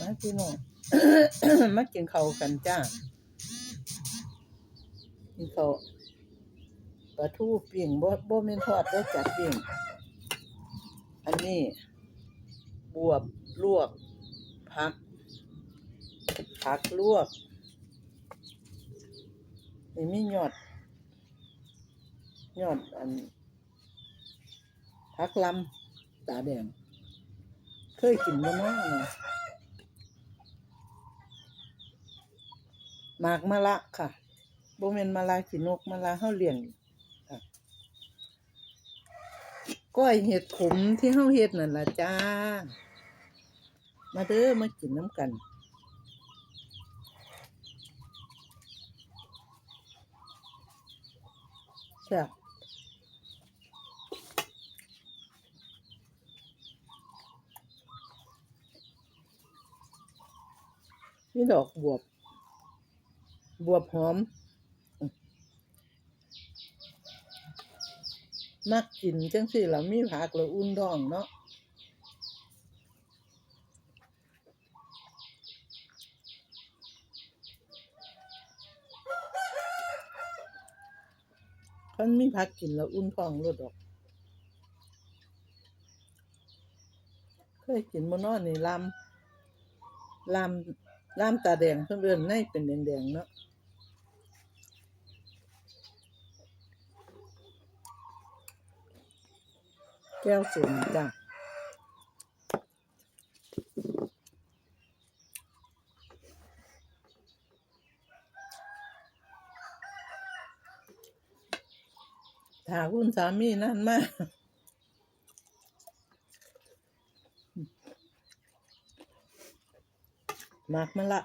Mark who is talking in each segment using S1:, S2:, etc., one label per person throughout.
S1: มาพี่น้อง มากินข้าวกันจ้ากินข้าวปลาทูปิ้งบ่บ่แม่นทอดเด้จ้ะปิ้งอันนี้บวบลวกผักผักลวกนี่มียอดยอดอันผักลำตาแดงเคยกินบ่เนาะ หมากมะละค่ะโบ่แม่นมะละขีนกมะละเฮาเลี้ยงค่ะก้อยเห็ดขมที่เฮาเฮ็ดนั่นละจ้า มาเด้อมากินน้ำกันแซ่บนี่ดอกบวบ บวบหอม มักกินจังสิล่ะมีผักแล้วอุ่นท้องเนาะคันมีผักกินแล้วอุ่นท้องรดดอก เคยกินบ่เนาะนี่ลำลำลำตาแดงเพิ่นเอิ้นในเป็นแดงๆเนาะ ก้วสูงจ้ะถาคุณสามีนั่นมากมากมันละ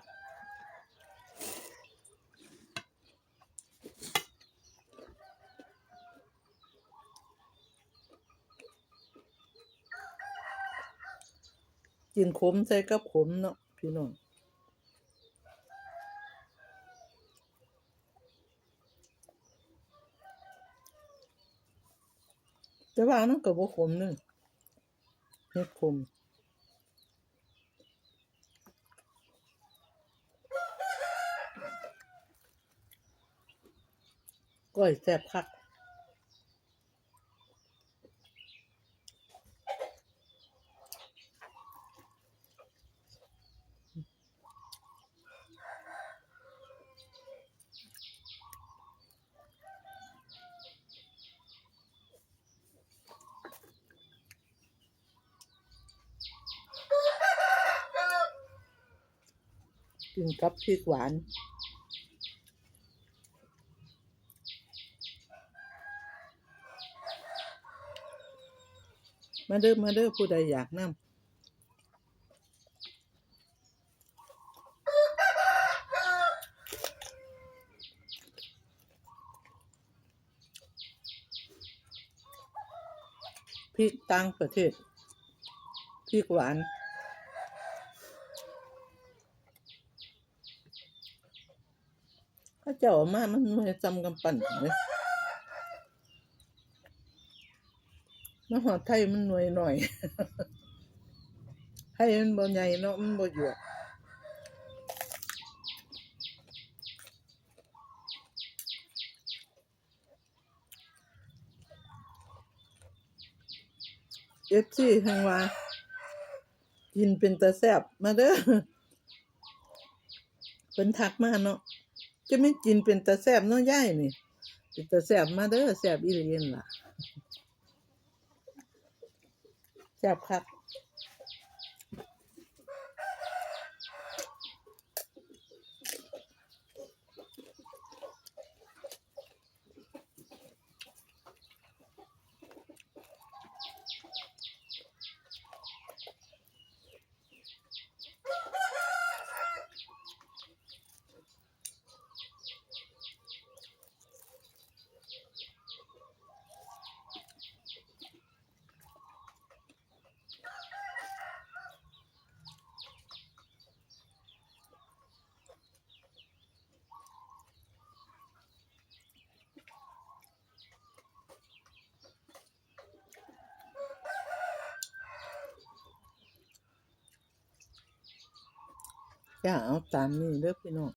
S1: กินขมใส่กับขมเนาะพี่น้องแต่ว่ามันก็บ่ขมนึงเฮ็ดขมก้อยแซ่บคัก กินกับพริกหวาน มาเด้อมาเด้อผู้ใดอยากนํพริกต่างประเทศพริกหวาน ถ้า เจ้ามามันหน่วยจำกำปั่นเลยมาหอดไทยมันหน่วยหน่อยไทยมันบ่ใหญ่เนาะมันบ่หยวกเอฟซีทางว่ากินเป็นตาแซบมาเด้อเพิ่นทักมาเนาะ จะไม่กินเป็นตาแซบเนาะย่ายนี่เป็นตาแซบมาเด้อแซบอีเลียนล่ะแซบคัก จ้าเอาตามนี้เด้อพี่น้อง